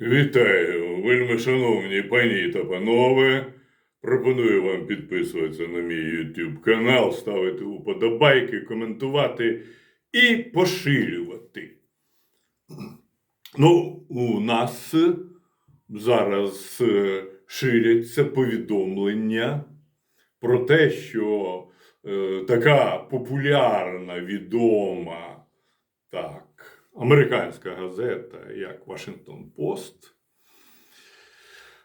Вітаю, вельми шановні пані та панове. Пропоную вам підписуватися на мій YouTube канал, ставити уподобайки, коментувати і поширювати. Ну, у нас зараз е, ширяться повідомлення про те, що е, така популярна, відома так, американська газета, як Вашингтон Пост,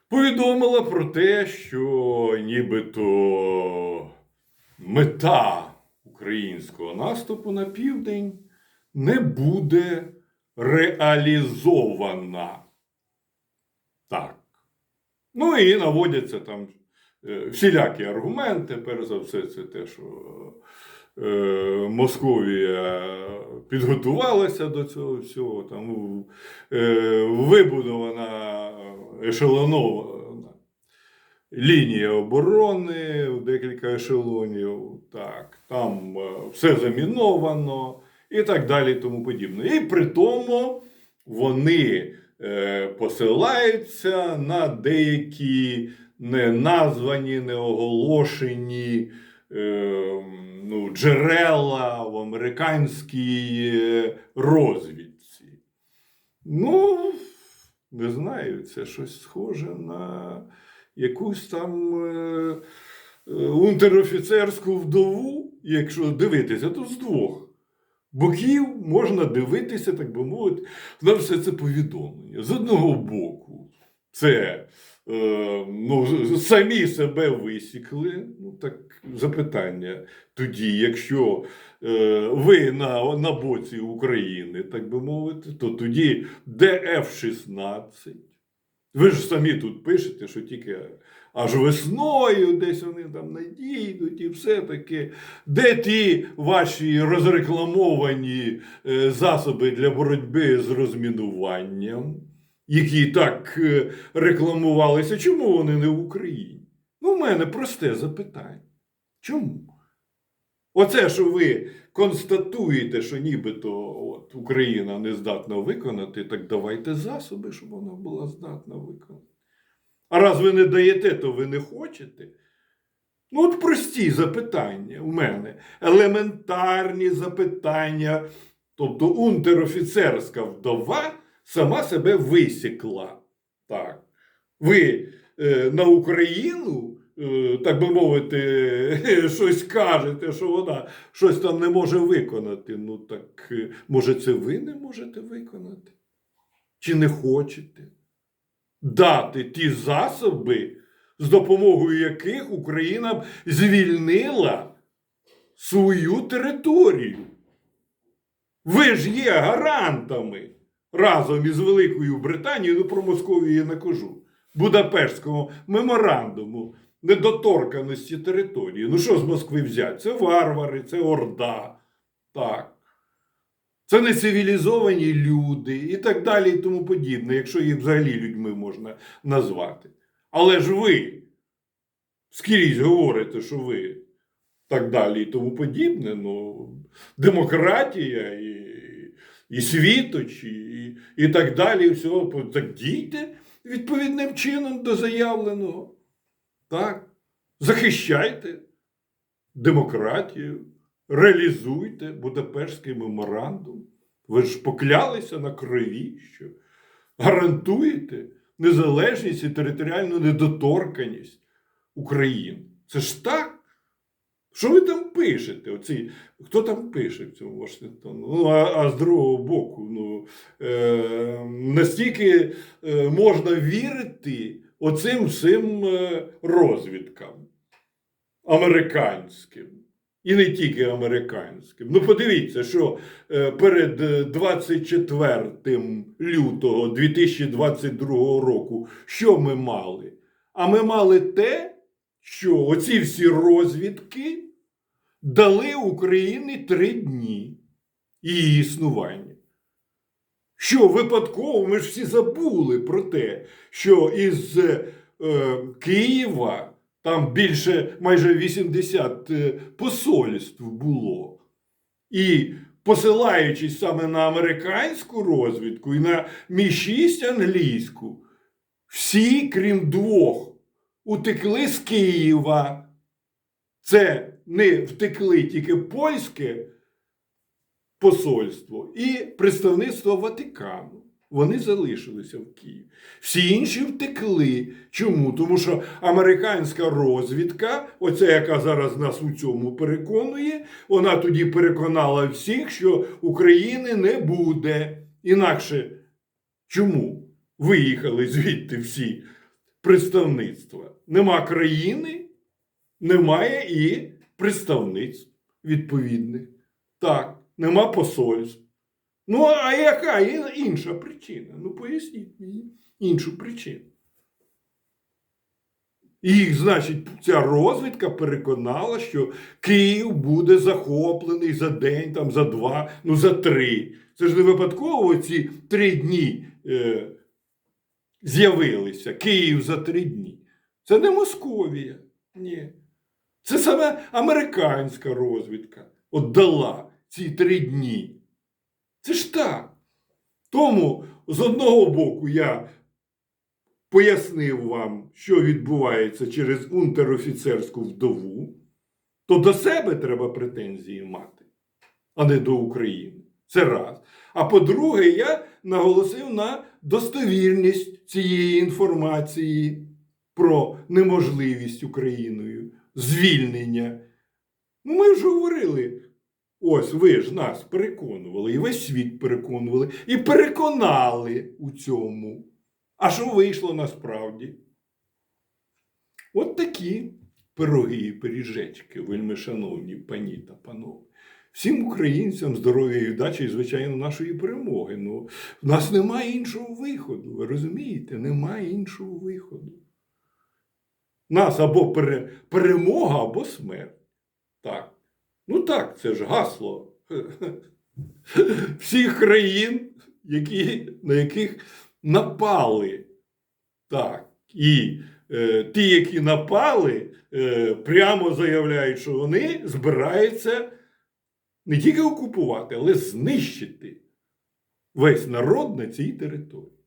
повідомила про те, що нібито мета українського наступу на південь не буде реалізована. Так. Ну і наводяться там е, всілякі аргументи. Перш за все, це те, що Московія підготувалася до цього всього, там е, вибудована ешелонована лінія оборони, декілька ешелонів, так, там е, все заміновано і так далі, і тому подібне. І при тому вони е, посилаються на деякі не названі, не оголошені е, ну, джерела в американській е, розвідці. Ну, не знаю, це щось схоже на якусь там е, е, унтерофіцерську вдову, якщо дивитися, то з двох боків можна дивитися, так би мовити, на все це повідомлення. З одного боку, це ну, самі себе висікли. Ну, так, запитання тоді, якщо е, ви на, на боці України, так би мовити, то тоді де F-16? Ви ж самі тут пишете, що тільки аж весною десь вони там надійдуть і все таке. Де ті ваші розрекламовані е, засоби для боротьби з розмінуванням, які так е, рекламувалися, чому вони не в Україні? Ну, в мене просте запитання. Чому? Оце, що ви констатуєте, що нібито от, Україна не здатна виконати, так давайте засоби, щоб вона була здатна виконати. А раз ви не даєте, то ви не хочете. Ну, от прості запитання у мене. Елементарні запитання. Тобто унтерофіцерська вдова сама себе висікла. Так. Ви е, на Україну, е, так би мовити, щось кажете, що вона щось там не може виконати. Ну так, е, може, це ви не можете виконати? Чи не хочете дати ті засоби, з допомогою яких Україна б звільнила свою територію? Ви ж є гарантами разом із Великою Британією, ну про Московію я не кажу, Будапештського меморандуму недоторканості території. Ну що з Москви взяти? Це варвари, це Орда. Так. Це нецивілізовані люди і так далі, і тому подібне, якщо їх взагалі людьми можна назвати. Але ж ви скрізь говорите, що ви так далі і тому подібне. Ну, демократія і, і світоч, і, і так далі. І всього. Так дійте відповідним чином до заявленого. Так. Захищайте демократію, реалізуйте Будапештський меморандум. Ви ж поклялися на крові, що гарантуєте незалежність і територіальну недоторканість України. Це ж так. Що ви там пишете? Оці, хто там пише в цьому Вашингтону? Ну, а, а з другого боку, ну, е, настільки е, можна вірити оцим всім е, розвідкам американським. І не тільки американським. Ну, подивіться, що е, перед е, 24 лютого 2022 року що ми мали? А ми мали те, що оці всі розвідки дали Україні три дні її існування. Що випадково ми ж всі забули про те, що із е, Києва там більше майже 80 е, посольств було. І посилаючись саме на американську розвідку і на Мі-6 англійську, всі, крім двох, утекли з Києва. Це не втекли тільки польське посольство і представництво Ватикану. Вони залишилися в Києві. Всі інші втекли. Чому? Тому що американська розвідка, оця, яка зараз нас у цьому переконує, вона тоді переконала всіх, що України не буде. Інакше чому виїхали звідти всі представництва? Нема країни, немає і представництв відповідних. Так, нема посольств. Ну, а яка і- інша причина? Ну, поясніть мені іншу причину. Їх, значить, ця розвідка переконала, що Київ буде захоплений за день, там, за два, ну за три. Це ж не випадково ці три дні е, з'явилися. Київ за три дні. Це не Московія. Ні. Це саме американська розвідка от дала ці три дні. Це ж так. Тому з одного боку я пояснив вам, що відбувається через унтерофіцерську вдову, то до себе треба претензії мати, а не до України. Це раз. А по-друге, я наголосив на достовірність цієї інформації про неможливість Україною звільнення. Ми вже говорили. Ось ви ж нас переконували, і весь світ переконували, і переконали у цьому. А що вийшло насправді? От такі пироги і пиріжечки, вельми шановні пані та панове. Всім українцям здоров'я і вдачі, і, звичайно, нашої перемоги. Ну, в нас немає іншого виходу. Ви розумієте? Немає іншого виходу. Нас або пере, перемога, або смерть. Так. Ну так, це ж гасло всіх країн, які, на яких напали. Так. І е, ті, які напали, е, прямо заявляють, що вони збираються не тільки окупувати, але знищити весь народ на цій території.